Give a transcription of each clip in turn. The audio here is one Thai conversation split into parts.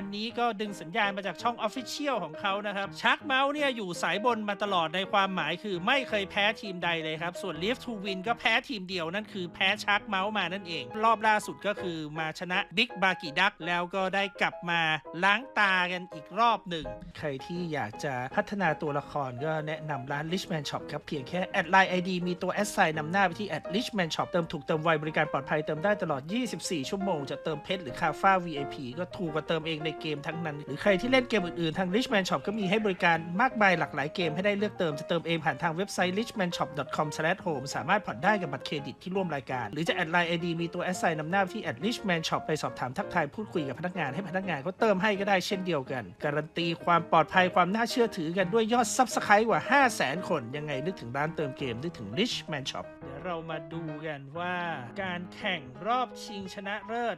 อันนี้ก็ดึงสัญญาณมาจากช่อง Official ของเขานะครับชักเมาส์เนี่ยอยู่สายบนมาตลอดในความหมายคือไม่เคยแพ้ทีมใดเลยครับ ส่วน Lift to Win ก็แพ้ทีมเดียวนั่นคือแพ้ชักเมาส์มานั่นเอง รอบล่าสุดก็คือมาชนะ Big b a k i d u c แล้วก็ได้กลับมาล้างตากันอีกรอบหนึ่ง ใครที่อยากจะพัฒนาตัวละครก็แนะนำร้าน Richman Shop ครับ เพียงแค่แอดไลน์ ID มีตัว แอดไซน์นำหน้าไปที่แอด Richman Shop เติมถูกเติมไวบริการปลอดภัยเติมได้ตลอด 24 ชั่วโมงจะเติมเพชรหรือคาฟ้า VIP ก็ถูกกว่าเติมเองในเกมทั้งนั้น หรือใครที่เล่นเกมอื่นๆ ทาง Richman Shop ก็มีให้บริการมากมายหลากหลายเกมให้ได้เลือกเติม จะเติมเองผ่านทางเว็บไซต์ richmanshop.com/home สามารถผ่อนได้กับบัตรเครดิตที่ร่วมรายการ หรือจะแอดไลน์ ID มีตัวแอดไซน์นำหน้าที่แอด Richman Shop ไปสอบถามทักทายพูดคุยกับพนักงานให้พนักงานเขาเติมให้ก็ได้เช่นเดียวกัน การันตีความปลอดภัยความน่าเชื่อถือกันด้วยยอด Subscribe กว่า 5 0 0 0 0 0 คน ยังไงนึกถึงร้านเติมเกมนึกถึง Richman Shop เดี๋ยวเรามาดูกันว่า การแข่งรอบชิงชนะเลิศ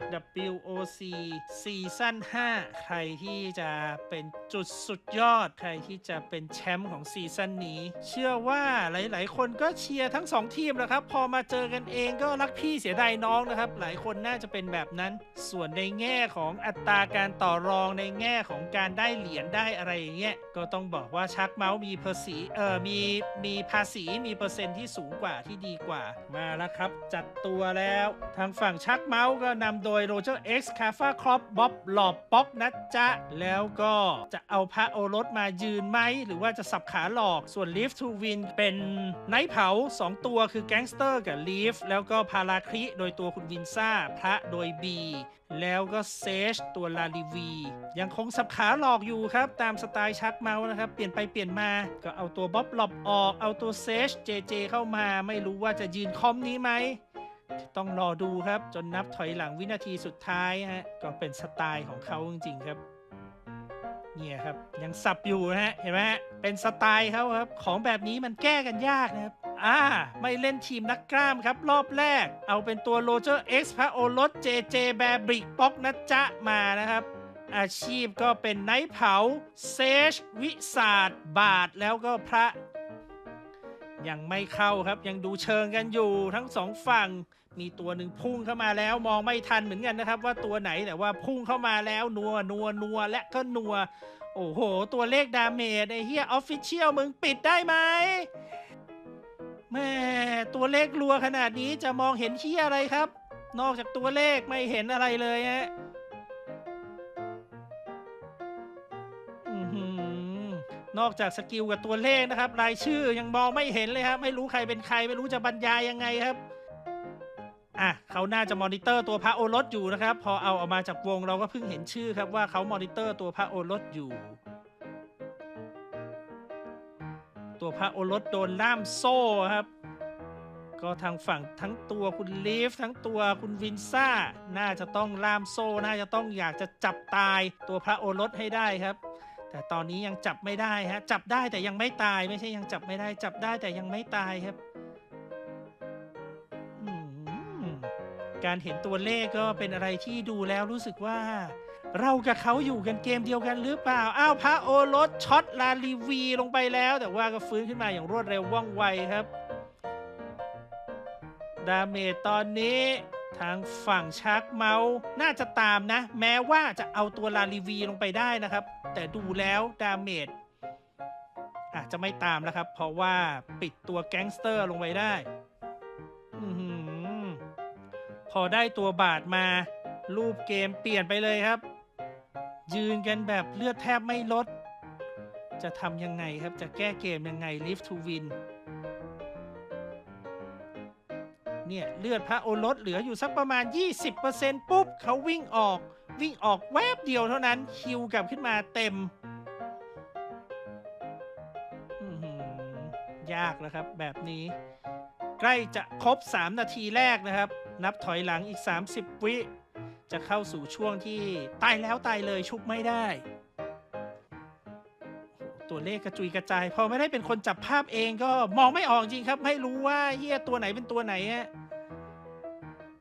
WOC ซีซั่น5ใครที่จะเป็นจุดสุดยอด ใครที่จะเป็นแชมป์ของซีซั่นนี้ เชื่อว่าหลาย ๆ คนก็เชียร์ทั้ง 2 ทีมนะครับ พอมาเจอกันเองก็รักพี่เสียดายน้องนะครับ หลายคนน่าจะเป็นแบบนั้น ส่วนในแง่ของอัตราการต่อรองในแง่ของการได้เหรียญได้อะไรอย่างเงี้ยก็ต้องบอกว่าชักเมาส์มีภาษีเออมีมีภาษีมีเปอร์เซ็นต์ที่สูงกว่าที่ดีกว่ามาแล้วครับ จัดตัวแล้ว ทางฝั่งชักเมาส์ก็นำโดยโรเจอร์เอ็กซ์คาฟาครอปบ๊อบหลอบป๊อกนะจ๊ะ แล้วก็จะเอาพระโอรสมายืนไหม หรือว่าจะสับขาหลอกส่วน Live to Win เป็นไนท์เผา 2 ตัวคือแก๊งสเตอร์กับ Live แล้วก็พาราคริโดยตัวคุณวินซ่า พระโดย B แล้วก็เซชตัวลาลิวี ยังคงสับขาหลอกอยู่ครับ ตามสไตล์ชักเมาส์นะครับ เปลี่ยนไปเปลี่ยนมา ก็เอาตัวบ๊อบหลบออก เอาตัวเซชเจเจเข้ามา ไม่รู้ว่าจะยืนคอมนี้ไหม ต้องรอดูครับจนนับถอยหลังวินาทีสุดท้ายฮะก็เป็นสไตล์ของเขาจริงๆครับ เนี่ยครับยังสับอยู่นะฮะเห็นไหมเป็นสไตล์เขาครับ ของแบบนี้มันแก้กันยากนะครับอ่าไม่เล่นทีมนักกล้ามครับ รอบแรก เอาเป็นตัวโรเจอร์เอ็กซ์พระโอรสเจเจแบร์บริกป๊อกนะจ๊ะมานะครับอาชีพก็เป็นไนท์เผาเซชวิสาดบาทแล้วก็พระ ยังไม่เข้าครับยังดูเชิงกันอยู่ทั้งสองฝั่ง มีตัวหนึ่งพุ่งเข้ามาแล้วมองไม่ทันเหมือนกันนะครับ ว่าตัวไหนแต่ว่าพุ่งเข้ามาแล้วนัวนัวนัวและก็นัว โอ้โห ตัวเลขดาเมจไอเฮียออฟฟิเชียลมึงปิดได้ไหมแม่ตัวเลขรัวขนาดนี้จะมองเห็นเฮียอะไรครับ นอกจากตัวเลขไม่เห็นอะไรเลยฮะนอกจากสกิลกับตัวเลขนะครับ รายชื่อยังมองไม่เห็นเลยครับ ไม่รู้ใครเป็นใคร ไม่รู้จะบรรยายยังไงครับ อะเขาน่าจะมอนิเตอร์ตัวพระโอรสอยู่นะครับ พอเอาออกมาจากวงเราก็เพิ่งเห็นชื่อครับว่าเขามอนิเตอร์ตัวพระโอรสอยู่ ตัวพระโอรสโดนล่ามโซ่ครับ ก็ทางฝั่งทั้งตัวคุณลีฟทั้งตัวคุณวินซ่า น่าจะต้องล่ามโซ่ น่าจะต้องอยากจะจับตายตัวพระโอรสให้ได้ครับ แต่ตอนนี้ยังจับไม่ได้ฮะจับได้แต่ยังไม่ตายไม่ใช่ยังจับไม่ได้จับได้แต่ยังไม่ตายครับ การเห็นตัวเลขก็เป็นอะไรที่ดูแล้วรู้สึกว่า เรากับเขาอยู่กันเกมเดียวกันหรือเปล่า อ้าวพระโอรสช็อตลาลีวีลงไปแล้ว แต่ว่าก็ฟื้นขึ้นมาอย่างรวดเร็วว่องไวครับ ดาเมจตอนนี้ทางฝั่งชักเมาส์น่าจะตามนะ แม้ว่าจะเอาตัวลาลีวีลงไปได้นะครับ แต่ดูแล้วดาเมจอาจจะไม่ตามแล้วครับ เพราะว่าปิดตัวแก๊งสเตอร์ลงไปได้ พอได้ตัวบาทมา รูปเกมเปลี่ยนไปเลยครับ ยืนกันแบบเลือดแทบไม่ลด จะทำยังไงครับ จะแก้เกมยังไง Live to Win เนี่ยเลือดพระโอรสเหลืออยู่สักประมาณ 20%ปุ๊บเขาวิ่งออก วิ่งออกแวบเดียวเท่านั้นคิวกลับขึ้นมาเต็มยากแล้วครับ แบบนี้ ใกล้จะครบ 3 นาทีแรกนะครับ นับถอยหลังอีก 30 วิ จะเข้าสู่ช่วงที่ตายแล้วตายเลยชุบไม่ได้ ตัวเลขกระจุยกระจาย พอไม่ได้เป็นคนจับภาพเองก็มองไม่ออกจริงครับ ไม่รู้ว่าเฮียตัวไหนเป็นตัวไหนฮะ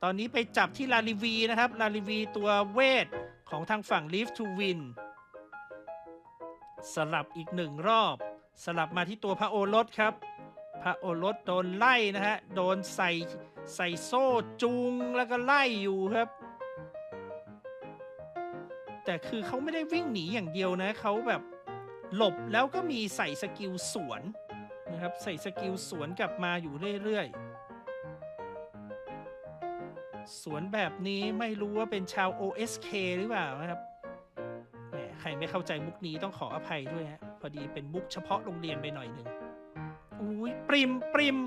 ตอนนี้ไปจับที่ลาลิวีนะครับ ลาลิวีตัวเวทของทางฝั่ง Live to Win สลับอีกหนึ่งรอบ สลับมาที่ตัวพระโอรสครับ พระโอรสโดนไล่นะฮะ โดนใส่ ใส่โซ่จูงแล้วก็ไล่อยู่ครับ แต่คือเขาไม่ได้วิ่งหนีอย่างเดียวนะเขาแบบหลบแล้วก็มีใส่สกิลสวนนะครับใส่สกิลสวนกลับมาอยู่เรื่อยๆ สวนแบบนี้ไม่รู้ว่าเป็นชาว OSK หรือเปล่านะครับแหมใครไม่เข้าใจมุกนี้ต้องขออภัยด้วยฮะพอดีเป็นมุกเฉพาะโรงเรียนไปหน่อยหนึ่งอุ้ยปริมปริม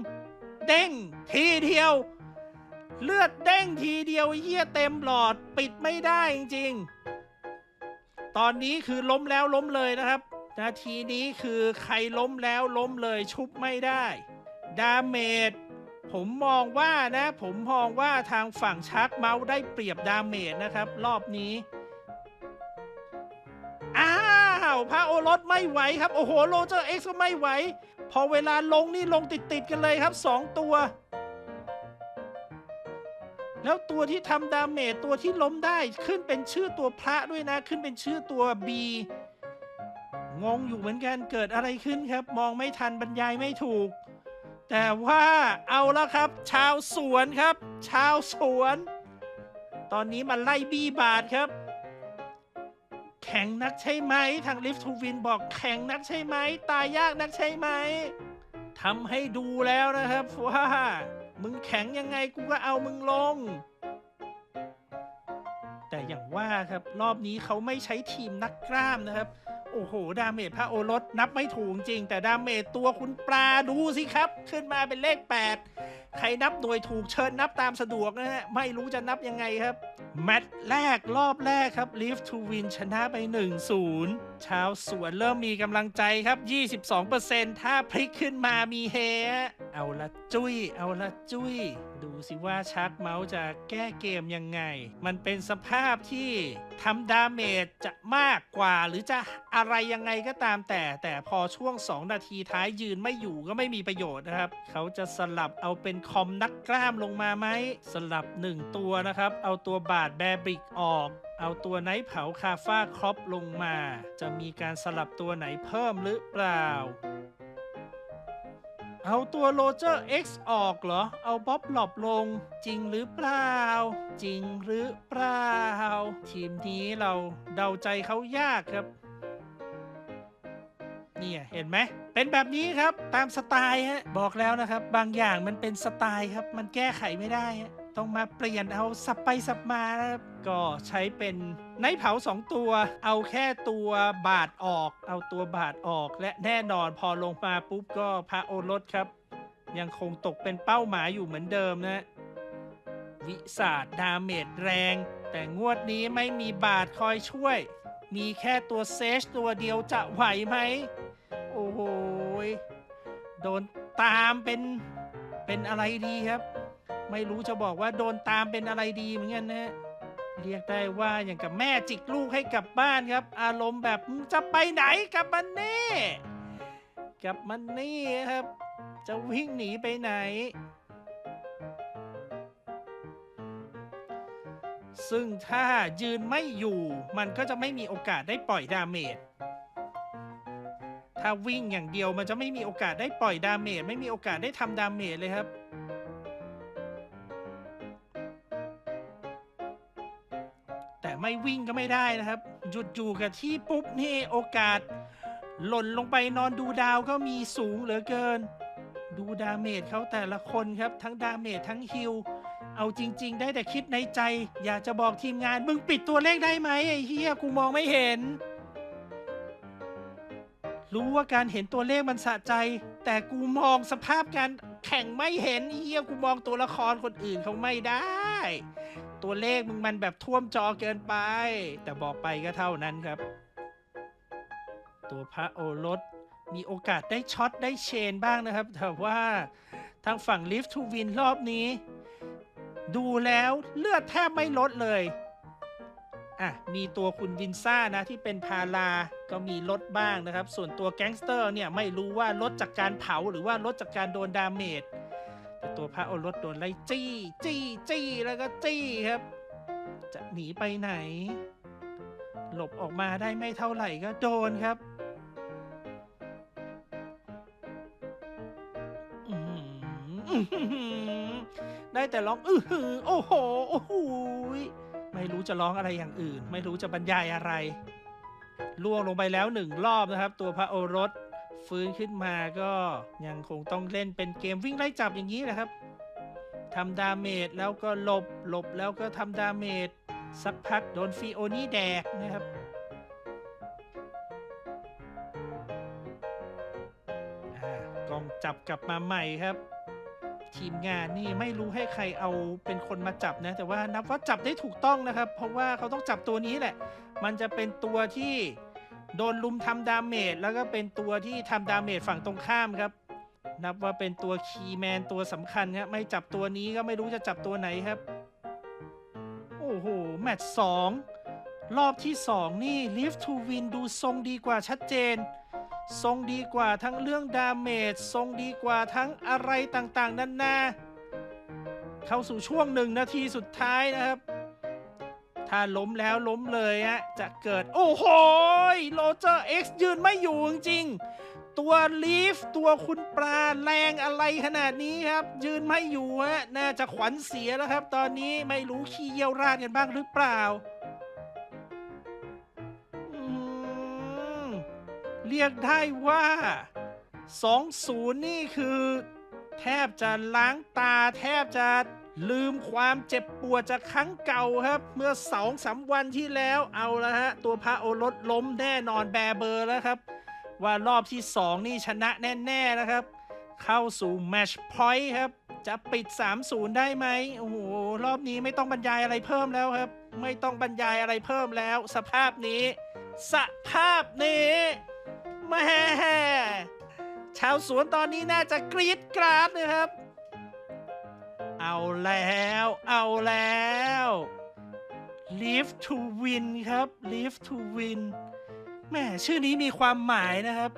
เด้ง ทีเดียว เลือดเด้งทีเดียวเหี้ยเต็มหลอดปิดไม่ได้จริงๆ ตอนนี้คือล้มแล้วล้มเลยนะครับ นาทีนี้คือใครล้มแล้วล้มเลยชุบไม่ได้ ดาเมจผมมองว่านะ ผมมองว่าทางฝั่งชักเมาส์ได้เปรียบดาเมจนะครับ รอบนี้ อ้าว พระโอรสไม่ไหวครับ โอ้โห โรเจอร์เอ็กซ์ก็ไม่ไหว พอเวลาลงนี่ลงติดติดๆกันเลยครับสองตัว แล้วตัวที่ทำดาเมจตัวที่ล้มได้ขึ้นเป็นชื่อตัวพระด้วยนะ ขึ้นเป็นชื่อตัว B งงอยู่เหมือนกันเกิดอะไรขึ้นครับ มองไม่ทันบรรยายไม่ถูก แต่ว่าเอาแล้วครับ ชาวสวนครับ ชาวสวน ตอนนี้มันไล่บีบาทครับ แข็งนักใช่ไหม ทางลิฟทูวินบอกแข็งนักใช่ไหม ตายยากนักใช่ไหมทำให้ดูแล้วนะครับว่า มึงแข็งยังไงกูก็เอามึงลง แต่อย่างว่าครับรอบนี้เขาไม่ใช้ทีมนักกล้ามนะครับ โอ้โห ดาเมจพระโอรสนับไม่ถูกจริง แต่ดาเมจตัวคุณปลาดูสิครับ ขึ้นมาเป็นเลข 8 ใครนับหน่วยถูกเชิญนับตามสะดวกนะฮะ ไม่รู้จะนับยังไงครับ แมตช์แรกรอบแรกครับ Live to Win ชนะไป 1-0 ชาวสวนเริ่มมีกำลังใจครับ 22%ถ้าพลิกขึ้นมามีเฮฮะ เอาละจุ้ย เอาละจุ้ย ดูสิว่าชักเมาส์จะแก้เกมยังไง มันเป็นสภาพที่ทำดาเมจจะมากกว่า หรือจะอะไรยังไงก็ตามแต่ แต่พอช่วง 2 นาทีท้ายยืนไม่อยู่ก็ไม่มีประโยชน์นะครับ เขาจะสลับเอาเป็นคอมนักกล้ามลงมาไหม สลับ 1 ตัวนะครับ เอาตัวบาดแบร์บริกออกเอาตัวไนท์เผาคาฟ้าครอปลงมา จะมีการสลับตัวไหนเพิ่มหรือเปล่า เอาตัวโรเจอร์ X ออกเหรอ เอาบ๊อบหลบลง จริงหรือเปล่า จริงหรือเปล่า ทีมนี้เราเดาใจเขายากครับเนี่ยเห็นไหม เป็นแบบนี้ครับตามสไตล์ฮะบอกแล้วนะครับ บางอย่างมันเป็นสไตล์ครับ มันแก้ไขไม่ได้ฮะ ต้องมาเปลี่ยนเอาสับไปสับมานะครับก็ใช้เป็นไนท์เผาสองตัว เอาแค่ตัวบาดออก เอาตัวบาดออก และแน่นอนพอลงมาปุ๊บก็พระโอรสครับ ยังคงตกเป็นเป้าหมายอยู่เหมือนเดิมนะวิสาดดาเมจแรง แต่งวดนี้ไม่มีบาทคอยช่วย มีแค่ตัวเซชตัวเดียวจะไหวไหม โอ้โหยโดนตามเป็นเป็นอะไรดีครับ ไม่รู้จะบอกว่าโดนตามเป็นอะไรดีเหมือนกันนะฮะเรียกได้ว่าอย่างกับแม่จิกลูกให้กลับบ้านครับ อารมณ์แบบจะไปไหนกลับมันนี่กลับมันนี่ครับ จะวิ่งหนีไปไหน ซึ่งถ้ายืนไม่อยู่มันก็จะไม่มีโอกาสได้ปล่อยดาเมจถ้าวิ่งอย่างเดียวมันจะไม่มีโอกาสได้ปล่อยดาเมจไม่มีโอกาสได้ทำดาเมจเลยครับ ไม่วิ่งก็ไม่ได้นะครับหยุดอยู่กับที่ปุ๊บนี่โอกาส หล่นลงไปนอนดูดาวก็มีสูงเหลือเกิน ดูดาเมจเขาแต่ละคนครับ ทั้งดาเมจทั้งฮิลเอาจริง ๆ ได้แต่คิดในใจ อยากจะบอกทีมงาน มึงปิดตัวเลขได้ไหมไอ้เฮียกูมองไม่เห็น รู้ว่าการเห็นตัวเลขมันสะใจ แต่กูมองสภาพการ แข่งไม่เห็นเฮียกูมองตัวละครคนอื่นเขาไม่ได้ ตัวเลขมึงมันแบบท่วมจอเกินไป แต่บอกไปก็เท่านั้นครับ ตัวพระโอรสมีโอกาสได้ช็อตได้เชนบ้างนะครับ แต่ว่าทางฝั่งลิฟทูวินรอบนี้ ดูแล้วเลือดแทบไม่ลดเลย อะมีตัวคุณวินซ่านะที่เป็นพาราก็มีลดบ้างนะครับ ส่วนตัวแก๊งสเตอร์เนี่ยไม่รู้ว่าลดจากการเผาหรือว่าลดจากการโดนดาเมจแต่ตัวพระโอรสโดนไล่จี้ จี้จี้แล้วก็จี้ครับ จะหนีไปไหน หลบออกมาได้ไม่เท่าไหร่ก็โดนครับได้แต่ร้องอือหือโอ้โหโอ้โหย ไม่รู้จะร้องอะไรอย่างอื่น ไม่รู้จะบรรยายอะไร ล่วงลงไปแล้วหนึ่งรอบนะครับ ตัวพระโอรสฟื้นขึ้นมาก็ยังคงต้องเล่นเป็นเกมวิ่งไล่จับอย่างนี้แหละครับทำดาเมจแล้วก็หลบหลบแล้วก็ทำดาเมจสักพักโดนฟีโอนี่แดกนะครับกล้องจับกลับมาใหม่ครับ ทีมงานนี่ไม่รู้ให้ใครเอาเป็นคนมาจับนะ แต่ว่านับว่าจับได้ถูกต้องนะครับ เพราะว่าเขาต้องจับตัวนี้แหละ มันจะเป็นตัวที่โดนลุมทำดาเมจแล้วก็เป็นตัวที่ทำดาเมจฝั่งตรงข้ามครับ นับว่าเป็นตัวคีย์แมนตัวสำคัญครับไม่จับตัวนี้ก็ไม่รู้จะจับตัวไหนครับ โอ้โห แมตช์สองรอบที่ 2 นี่ Live to Win ดูทรงดีกว่าชัดเจน ทรงดีกว่าทั้งเรื่องดาเมจทรงดีกว่าทั้งอะไรต่างๆนานาเข้าสู่ช่วงหนึ่งนาทีสุดท้ายนะครับ ถ้าล้มแล้วล้มเลยฮะจะเกิด โอ้โหโรเจอร์เอ็กซ์ยืนไม่อยู่จริงๆตัวลีฟตัวคุณปลาแรงอะไรขนาดนี้ครับ ยืนไม่อยู่ฮะน่าจะขวัญเสียแล้วครับ ตอนนี้ไม่รู้ขี้เยี่ยวราดกันบ้างหรือเปล่า เรียกได้ว่า 2-0 นี่คือ แทบจะล้างตาแทบจะลืมความเจ็บปวดจากครั้งเก่าครับ เมื่อสองสามวันที่แล้วเอาละฮะ ตัวพระโอรสล้มแน่นอนแบร์เบอร์แล้วครับ ว่ารอบที่ 2 นี่ชนะแน่ๆนะครับ เข้าสู่แมชพอยต์ครับ จะปิด 3-0 ได้ไหมโอ้โห รอบนี้ไม่ต้องบรรยายอะไรเพิ่มแล้วครับ ไม่ต้องบรรยายอะไรเพิ่มแล้ว สภาพนี้ สภาพนี้ แม่ชาวสวนตอนนี้น่าจะกรี๊ดกราดนะครับ เอาแล้ว เอาแล้ว live to win ครับ live to win แม่ชื่อนี้มีความหมายนะครับ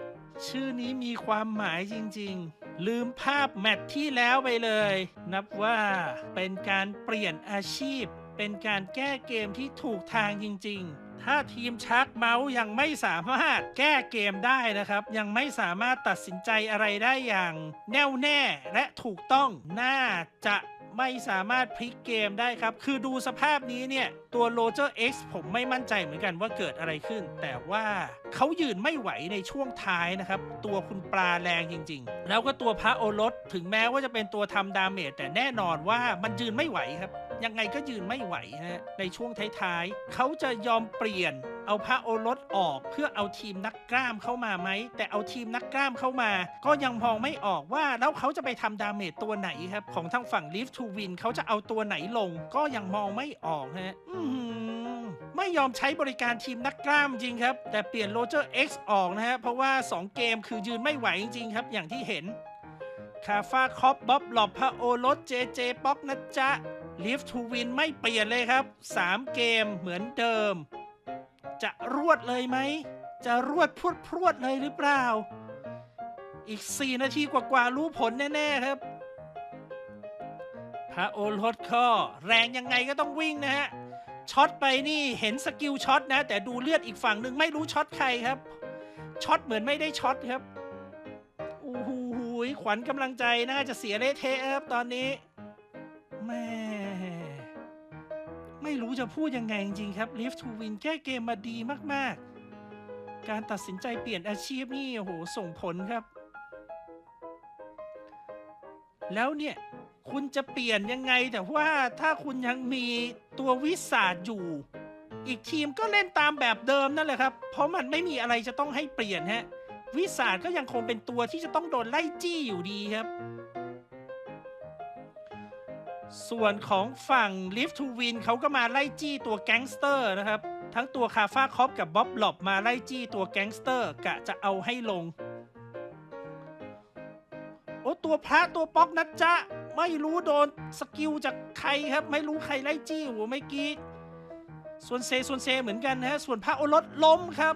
ชื่อนี้มีความหมายจริง ๆ ลืมภาพแมตที่แล้วไปเลย นับว่าเป็นการเปลี่ยนอาชีพ เป็นการแก้เกมที่ถูกทางจริง ๆ ถ้าทีมชักเมาส์ยังไม่สามารถแก้เกมได้นะครับ ยังไม่สามารถตัดสินใจอะไรได้อย่าง แน่วแน่และถูกต้องน่าจะไม่สามารถพลิกเกมได้ครับ คือดูสภาพนี้เนี่ย ตัวโรเจอร์ X ผมไม่มั่นใจเหมือนกันว่าเกิดอะไรขึ้น แต่ว่าเขายืนไม่ไหวในช่วงท้ายนะครับ ตัวคุณปลาแรงจริง ๆ แล้วก็ตัวพระโอรสถึงแม้ว่าจะเป็นตัวทำดาเมจแต่แน่นอนว่ามันยืนไม่ไหวครับ ยังไงก็ยืนไม่ไหวฮะในช่วงท้ายๆเขาจะยอมเปลี่ยนเอาพระโอรสออกเพื่อเอาทีมนักกล้ามเข้ามาไหม แต่เอาทีมนักกล้ามเข้ามา ก็ยังมองไม่ออกว่าแล้วเขาจะไปทำดาเมจตัวไหนครับ ของทางฝั่ง Live to Win เขาจะเอาตัวไหนลง ก็ยังมองไม่ออกฮะอื้อหือไม่ยอมใช้บริการทีมนักกล้ามจริงครับ แต่เปลี่ยนโรเจอร์ X ออกนะฮะเพราะว่า 2 เกมคือยืนไม่ไหวจริงครับ อย่างที่เห็นคาฟาคอปบ๊อบหลอบพระโอรสเจเจป๊อกนะจ๊ะ Live to Win ไม่เปลี่ยนเลยครับ 3 เกมเหมือนเดิม จะรวดเลยไหม จะรวดพรวดพรวดเลยหรือเปล่า อีก 4 นาทีกว่าๆรู้ผลแน่ ๆ ครับ พระโอรสก็แรงยังไงก็ต้องวิ่งนะฮะ ช็อตไปนี่เห็นสกิลช็อตนะ แต่ดูเลือดอีกฝั่งหนึ่งไม่รู้ช็อตใครครับ ช็อตเหมือนไม่ได้ช็อตครับโอ้โหขวัญกำลังใจน่าจะเสียเละเทะครับตอนนี้แม่ ไม่รู้จะพูดยังไงจริงๆครับ Live to Win แก้เกมมาดีมากๆ การตัดสินใจเปลี่ยนอาชีพนี่โอ้โหส่งผลครับ แล้วเนี่ย คุณจะเปลี่ยนยังไง แต่ว่าถ้าคุณยังมีตัววิสาดอยู่ อีกทีมก็เล่นตามแบบเดิมนั่นแหละครับ เพราะมันไม่มีอะไรจะต้องให้เปลี่ยนฮะวิสาดก็ยังคงเป็นตัวที่จะต้องโดนไล่จี้อยู่ดีครับ ส่วนของฝั่ง Live to Win เขาก็มาไล่จี้ตัวแก๊งสเตอร์นะครับ ทั้งตัวคาฟาคอปกับบ๊อบหลบมาไล่จี้ตัวแก๊งสเตอร์กะจะเอาให้ลง โอ้ตัวพระตัวป๊อกนะจ๊ะ ไม่รู้โดนสกิลจากใครครับ ไม่รู้ใครไล่จี้หัวเมื่อกี้ส่วนเซส่วนเซเหมือนกันนะฮะ ส่วนพระโอรสล้มครับ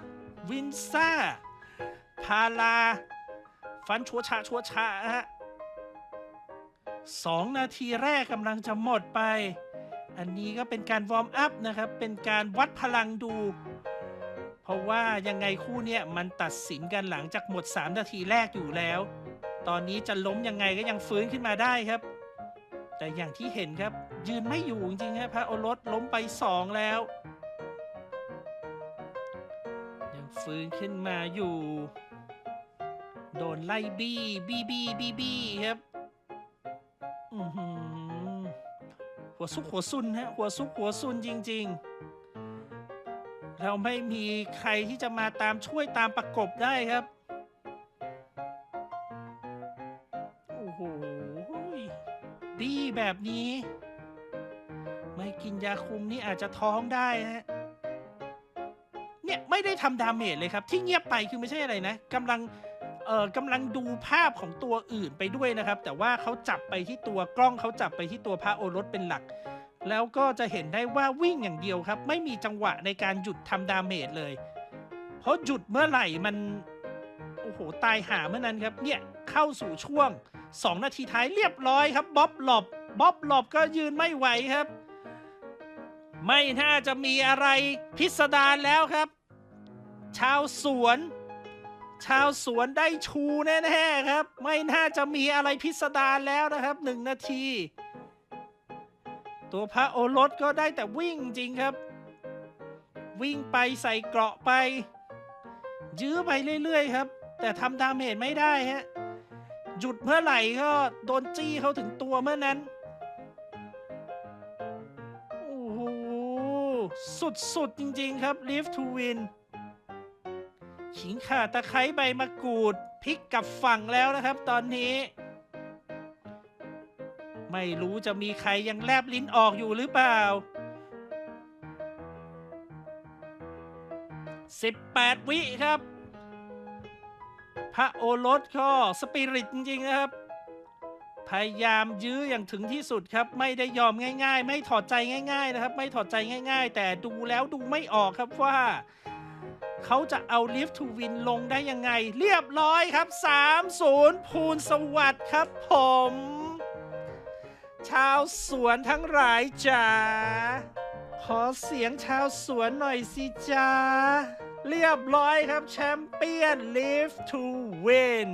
วินซ่า พาลา ฟันชัวชาชัวชาฮะ สองนาทีแรกกำลังจะหมดไป อันนี้ก็เป็นการวอร์มอัพนะครับ เป็นการวัดพลังดู เพราะว่ายังไงคู่เนี้ยมันตัดสินกันหลังจากหมด 3 นาทีแรกอยู่แล้ว ตอนนี้จะล้มยังไงก็ยังฟื้นขึ้นมาได้ครับ แต่อย่างที่เห็นครับยืนไม่อยู่จริงๆฮะพระโอรสล้มไปสองแล้ว ยังฟื้นขึ้นมาอยู่ โดนไล่บี้บี้บี้บี้บี้ครับ หัวซุกหัวซุนฮะหัวซุกหัวซุนจริง ๆ เราไม่มีใครที่จะมาตามช่วยตามประกบได้ครับโอ้โหบี้แบบนี้ ไม่กินยาคุมนี่อาจจะท้องได้ฮะเนี่ยไม่ได้ทำดาเมจเลยครับ ที่เงียบไปคือไม่ใช่อะไรนะกำลัง เอ่อกำลังดูภาพของตัวอื่นไปด้วยนะครับ แต่ว่าเขาจับไปที่ตัวกล้องเขาจับไปที่ตัวพระโอรสเป็นหลัก แล้วก็จะเห็นได้ว่าวิ่งอย่างเดียวครับ ไม่มีจังหวะในการหยุดทำดาเมจเลย เพราะหยุดเมื่อไหร่มันโอ้โหตายหาเมื่อนั้นครับเนี่ยเข้าสู่ช่วง 2 นาทีท้ายเรียบร้อยครับบ๊อบหลบบ๊อบหลบก็ยืนไม่ไหวครับ ไม่น่าจะมีอะไรพิสดารแล้วครับ ชาวสวน ชาวสวนได้ชูแน่ๆครับ ไม่น่าจะมีอะไรพิสดารแล้วนะครับหนึ่งนาที ตัวพระโอรสก็ได้แต่วิ่งจริงครับ วิ่งไปใส่เกราะไป ยื้อไปเรื่อยๆครับ แต่ทำดาเมจไม่ได้ฮะหยุดเมื่อไหร่ก็โดนจี้เขาถึงตัวเมื่อนั้นโอ้โหสุดๆจริงๆครับ Live to Win ขิงข่าตะไคร้ใบมะกรูดพริกกับฝั่งแล้วนะครับ ตอนนี้ ไม่รู้จะมีใครยังแลบลิ้นออกอยู่หรือเปล่า 18 วิครับ พระโอรสก็สปิริตจริง ๆ นะครับ พยายามยื้ออย่างถึงที่สุดครับ ไม่ได้ยอมง่าย ๆ ไม่ถอดใจง่าย ๆ นะครับ ไม่ถอดใจง่าย ๆ แต่ดูแล้วดูไม่ออกครับว่า เขาจะเอาลีฟทูวินลงได้ยังไง เรียบร้อยครับ 3-0 ภูนสวัสดิ์ครับผม ชาวสวนทั้งหลายจ๋าขอเสียงชาวสวนหน่อยสิจ้าเรียบร้อยครับแชมเปี้ยน Live to Win